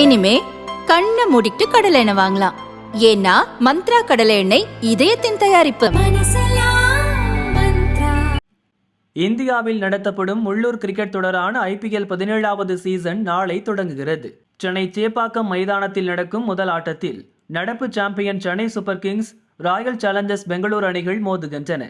இனிமே கண்ணை மூடிட்டு கடலை எண்ணெய் வாங்கலாம். ஏன்னா மந்த்ரா கடலை எண்ணெய் இதயத்தின் தயாரிப்பு. இந்தியாவில் நடத்தப்படும் உள்ளூர் கிரிக்கெட் தொடரான ஐபிஎல் பதினேழாவது சீசன் நாளை தொடங்குகிறது. சென்னை சேப்பாக்கம் மைதானத்தில் நடக்கும் முதல் ஆட்டத்தில் நடப்பு champion Chennai Super Kings Royal Challengers Bangalore அணிகள் மோதுகின்றன.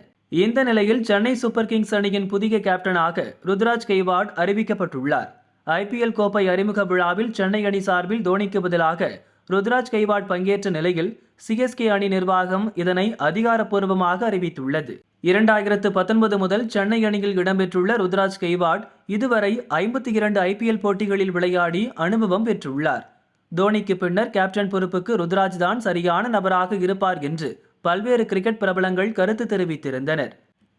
இந்த நிலையில் சென்னை சூப்பர் கிங்ஸ் அணியின் புதிய கேப்டனாக ருத்ராஜ் கெய்வாட் அறிவிக்கப்பட்டுள்ளார். ஐபிஎல் கோப்பை அறிமுக விழாவில் சென்னை அணி சார்பில் தோனிக்கு பதிலாக ருத்ராஜ் கைவாட் பங்கேற்ற நிலையில் சிஎஸ்கே அணி நிர்வாகம் இதனை அதிகாரப்பூர்வமாக அறிவித்துள்ளது. இரண்டாயிரத்து பத்தொன்பது முதல் சென்னை அணியில் இடம்பெற்றுள்ள ருத்ராஜ் கெய்வாட் இதுவரை ஐம்பத்தி இரண்டு ஐபிஎல் போட்டிகளில் விளையாடி அனுபவம் பெற்றுள்ளார். தோனிக்கு பின்னர் கேப்டன் பொறுப்புக்கு ருத்ராஜ் தான் சரியான நபராக இருப்பார் என்று பல்வேறு கிரிக்கெட் பிரபலங்கள் கருத்து தெரிவித்திருந்தனர்.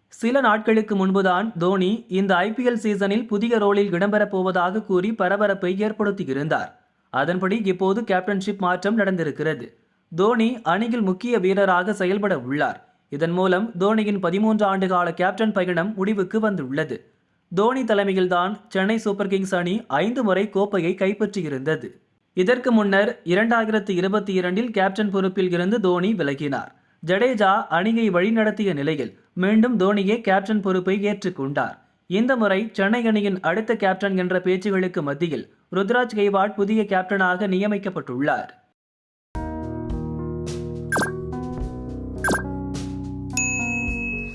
சில நாட்களுக்கு முன்புதான் தோனி இந்த ஐபிஎல் சீசனில் புதிய ரோலில் இடம்பெறப் போவதாக கூறி பரபரப்பை ஏற்படுத்தியிருந்தார். அதன்படி இப்போது கேப்டன்ஷிப் மாற்றம் நடந்திருக்கிறது. தோனி அணியில் முக்கிய வீரராக செயல்பட உள்ளார். இதன் மூலம் தோனியின் பதிமூன்று ஆண்டுகால கேப்டன் பயணம் முடிவுக்கு வந்துள்ளது. தோனி தலைமையில்தான் சென்னை சூப்பர் கிங்ஸ் அணி ஐந்து முறை கோப்பையை கைப்பற்றியிருந்தது. இதற்கு முன்னர் இரண்டாயிரத்து இருபத்தி இரண்டில் கேப்டன் பொறுப்பில் இருந்து தோனி விலகினார். ஜடேஜா அணியை வழிநடத்திய நிலையில் மீண்டும் தோனியே கேப்டன் பொறுப்பை ஏற்றுக்கொண்டார். இந்த முறை சென்னை அணியின் அடுத்த கேப்டன் என்ற பேச்சுகளுக்கு மத்தியில் ருத்ராஜ் கெய்வாட் புதிய கேப்டனாக நியமிக்கப்பட்டுள்ளார்.